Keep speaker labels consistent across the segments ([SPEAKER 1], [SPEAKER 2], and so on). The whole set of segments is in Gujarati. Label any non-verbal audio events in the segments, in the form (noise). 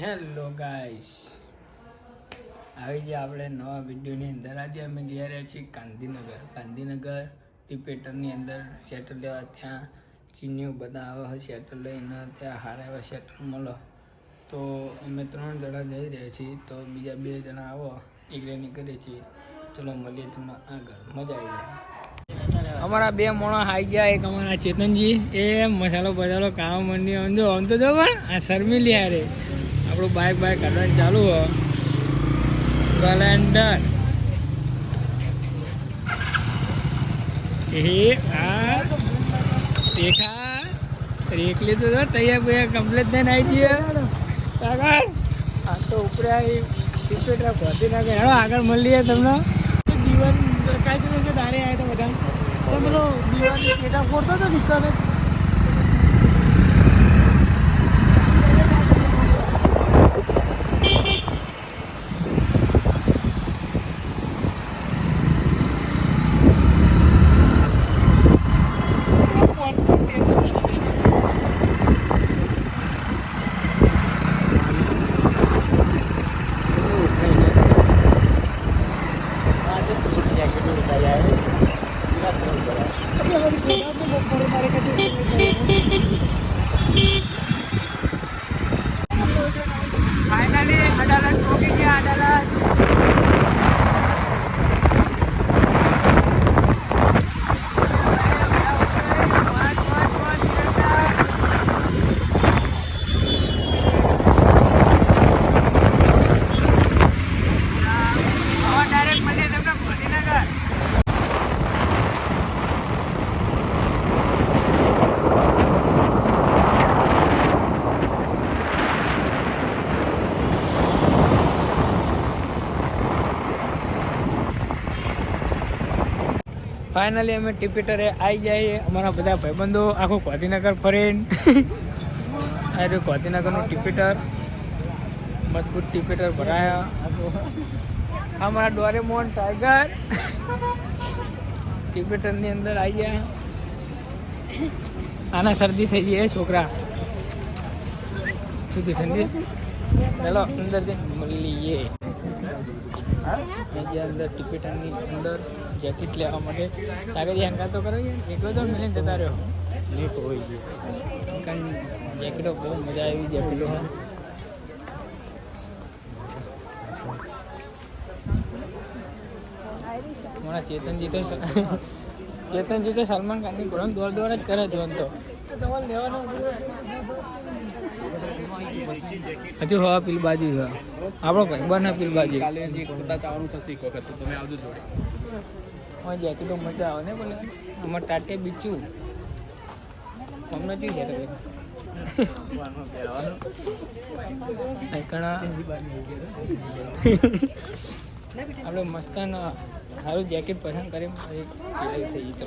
[SPEAKER 1] હેલો ગાઈસ આવી ગયા આપણે નવા વિડીયોની અંદર આજે અમે ગયા રહ્યા છીએ ગાંધીનગર. ગાંધીનગર ટીપેટરની અંદર શેટર લેવા. ત્યાં ચીનીઓ બધા આવે છે શેટર લઈને ત્યાં હારા એવા શેટર મળો. તો અમે ત્રણ જણા જઈ રહ્યા છીએ. તો બીજા બે જણા આવો એકડેની કરીએ છીએ. ચલો, મળીએ તમને આગળ. મજા આવી જાય. અમારા બે મોણા હાઈ ગયા. એક અમારા ચેતનજી. એ મસાલો બસાલો કામ મંડી આમ તો જો પણ આ શર્મિલી હારે આપણું બાઇક બાઇક કાઢવાનું ચાલુ હો. સ્પ્લેન્ડર એ આ દેખા. રેકલી તો તૈયાર બૈયા કમ્પ્લીટ થઈને આવી જઈએ. આગળ. આ તો ઉપરે ટિકિટ પહોંચી નાખે હેડો આગળ મળીએ તમને. દીવાન કાંઈ દિવસે દારે આવ્યા તો બધા તમે પેલો દીવાની પેટા ફોડતો હતો રિક્ષાને ફાઇનલી અડાલત પહોંચી ગયા અડાલત ડાયરેક્ટ મળીએ તમને ગાંધીનગર ફાઇનલી અમે ટિપિટરે આવી જઈએ અમારા બધા ભાઈબંધો આખું ગાંધીનગર ફરીને. (laughs) આ રહ્યું ગાંધીનગરનું ટિપિટર મજબૂત ટિપિટર ભરાયા. અમારા ડોરેમોન ટાઈગર ટિપિટરની અંદર આવી ગયા. આના શરદી થઈ ગઈ છોકરા. છોકરા સુધી ઠંડી? ચાલો અંદરથી મળીએ. બીજા અંદર ટિપિટરની અંદર જેકેટ લેવા માટે સાગર હંગા તો કરો એક બધો મિલીને જતા રહ્યો. લેટ હોય છે. કારણ જેકેટો બહુ મજા આવી જેકેટો મારા ચેતનજી તો (laughs) ચેતનજી તો સલમાન ખાનની ગોળમ દોડ દોડ જ કરે છે તો. હજુ હવા પીલ બાજુ છે. આપણો ભાઈ બને પીલ બાજુ
[SPEAKER 2] કાલે જે થશે એક વખત તો તમે આવજો જોડે.
[SPEAKER 1] હા જેકેટો મજા આવે ને બોલે. અમાર ટાટે બીચું. અમને શું છે તમે આપણે મસ્તાન સારું જેકેટ પસંદ કરી થઈ તો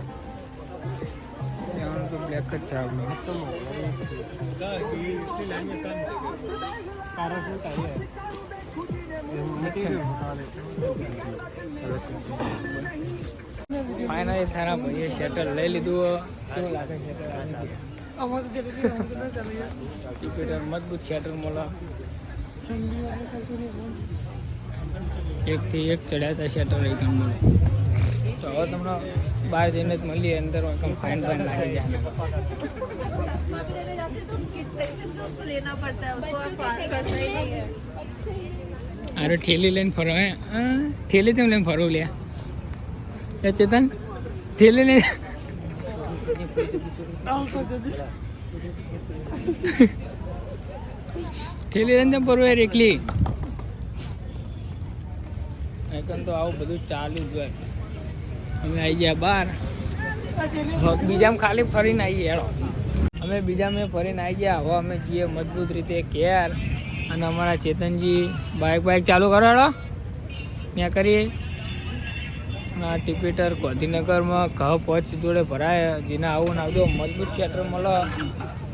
[SPEAKER 1] એક આ બ્લેક જ છે ફાઈનલી તારા ભાઈએ શેટર લઈ લીધું કેવું લાગે છે અમારું શેટર મજબૂત શેટર મળે. એકથી એક ચડ્યા હતા શટર એકમ તો હવે તમને બહાર જઈને જ મળીએ, અંદર એકમ ફાઇન ફાઇન લાગી જાય અરે ઠેલી લઈને ફરો, હે? ઠેલી તેમ લઈને ફરવું લે એ ચેતન ઠેલી લઈને ઠેલી ફરવું એકલી એકન તો આવું બધું ચાલુ જ હોય. અમે આવી ગયા બહાર બીજામાં ખાલી ફરીને આવી હેડો અમે બીજા મેં ફરીને આવી ગયા. હવે અમે જઈએ મજબૂત રીતે કેર અને અમારા ચેતનજી બાઇક બાઇક ચાલુ કરો હેડો ત્યાં કરીએ આ ટિપેટર ગાંધીનગરમાં ઘ પહોંચ જોડે ભરાય. જેને આવું ને આવજો મજબૂત ક્ષેત્ર મળે.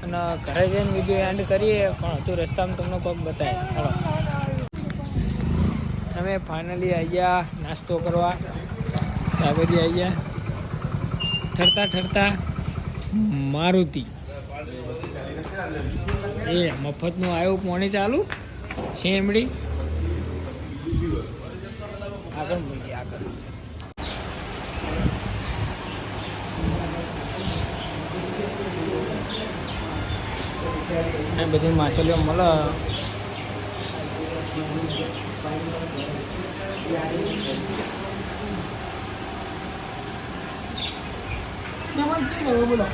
[SPEAKER 1] અને ઘરે જઈને વીડિયો એન્ડ કરીએ, પણ હજુ રસ્તામાં તમને કોઈક બતાવે ચાલો અમે ફાઇનલી આવી ગયા, નાસ્તો કરવા. સાગરી આવી ગયા. ઠરતા ઠરતા મારુતિ. એ મફતનું આવ્યું પોણી ચાલુ? શેમડી? આગળ મૂકી આગળ. આ બધી માછલીઓ મળે. બોલો.